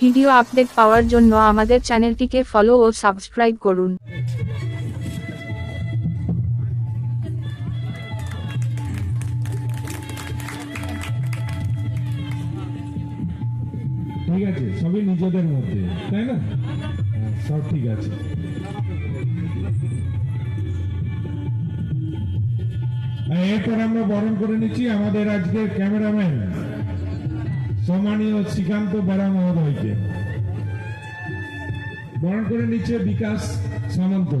Video update পাওয়ার জন্য আমাদের চ্যানেলটিকে ফলো ও সাবস্ক্রাইব করুন। ঠিক আছে সবই নিজেদের মধ্যে তাই না? হ্যাঁ, সব ঠিক আছে। এরপর আমরা বরণ করে নিচ্ছি আমাদের আজকের ক্যামেরাম্যান, সম্মানীয় শ্রীকান্ত বেড়া মহোদয়কে। বরণ করে নিচ্ছে বিকাশ সামন্ত।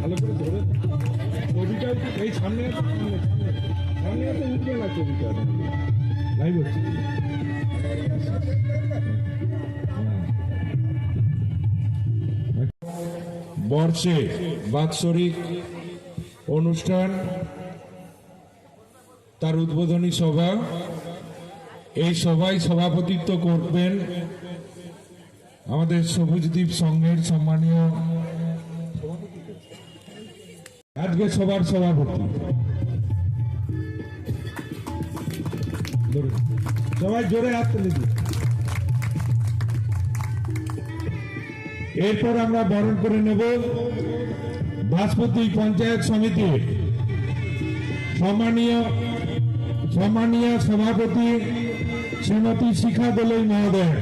ভালো করে ধরে। ছবিটা এই সামনে সামনে সামনে উঠবে না ছবিটা লাইভ হচ্ছে। বর্ষে বাৎসরিক অনুষ্ঠান, তার উদ্বোধনী সভা। এই সভায় সভাপতিত্ব করবেন আমাদের সবুজদ্বীপ সংঘের সম্মানীয় আজকে সবার সভাপতি। সবাই জোরে হাত তুলে এরপর আমরা বরণ করে নেব বাসপতি পঞ্চায়েত সমিতির সম্মানীয় সম্মানীয় সভাপতি শ্রীমতী শিখা দোলই মহোদয়।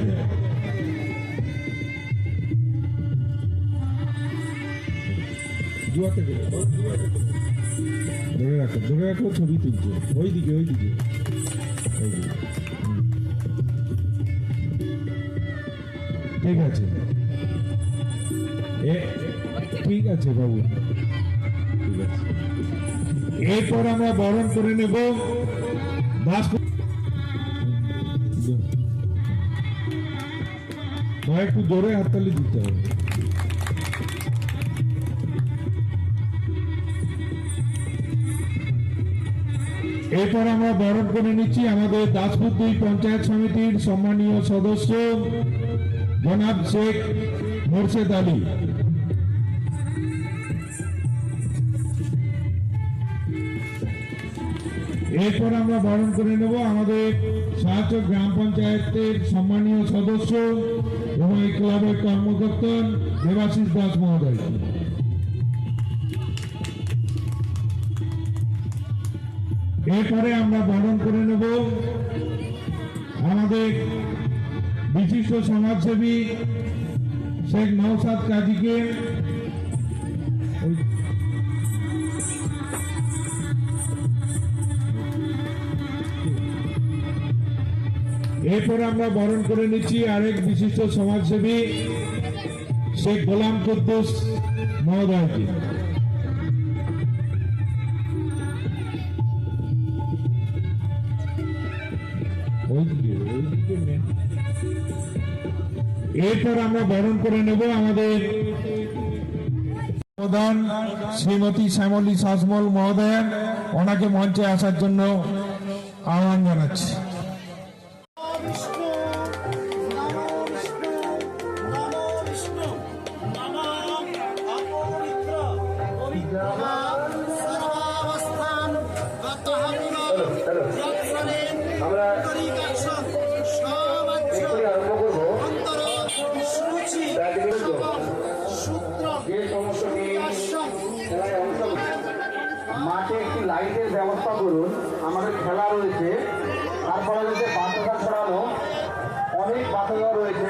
ঠিক আছে। ঠিক আছে বাবু। এরপর আমরা বরণ করে নেব। একটু জোরে হাততালি দিতে হবে। এরপর আমরা বরণ করে নিচ্ছি আমাদের দাসপুর দুই পঞ্চায়েত সমিতির সম্মানীয় সদস্য, জনাব শেখ মোর্শেদ আলী। এরপর আমরা বরণ করে নেব আমাদের সাহায্য গ্রাম পঞ্চায়েতের সম্মানীয় সদস্য এবং এই ক্লাবের কর্মকর্তা দেবাশিস দাস মহোদয়। এরপরে আমরা বরণ করে নেব আমাদের বিশিষ্ট সমাজসেবী শেখ নৌসাদ কাজীকে এরপরে আমরা বরণ করে নিচ্ছি আরেক বিশিষ্ট সমাজসেবী, শেখ গোলাম কুদ্দুস মহোদয়কে। এরপর আমরা বরণ করে নেব আমাদের প্রধান শ্রীমতী শ্যামলী শাসমল মহোদয় ওনাকে মঞ্চে আসার জন্য আহ্বান জানাচ্ছি। লাইটের ব্যবস্থা করুন আমাদের খেলা রয়েছে। তারপরে রয়েছে বাচ্চাটা ছড়ানো অনেক বাচ্চাটা রয়েছে।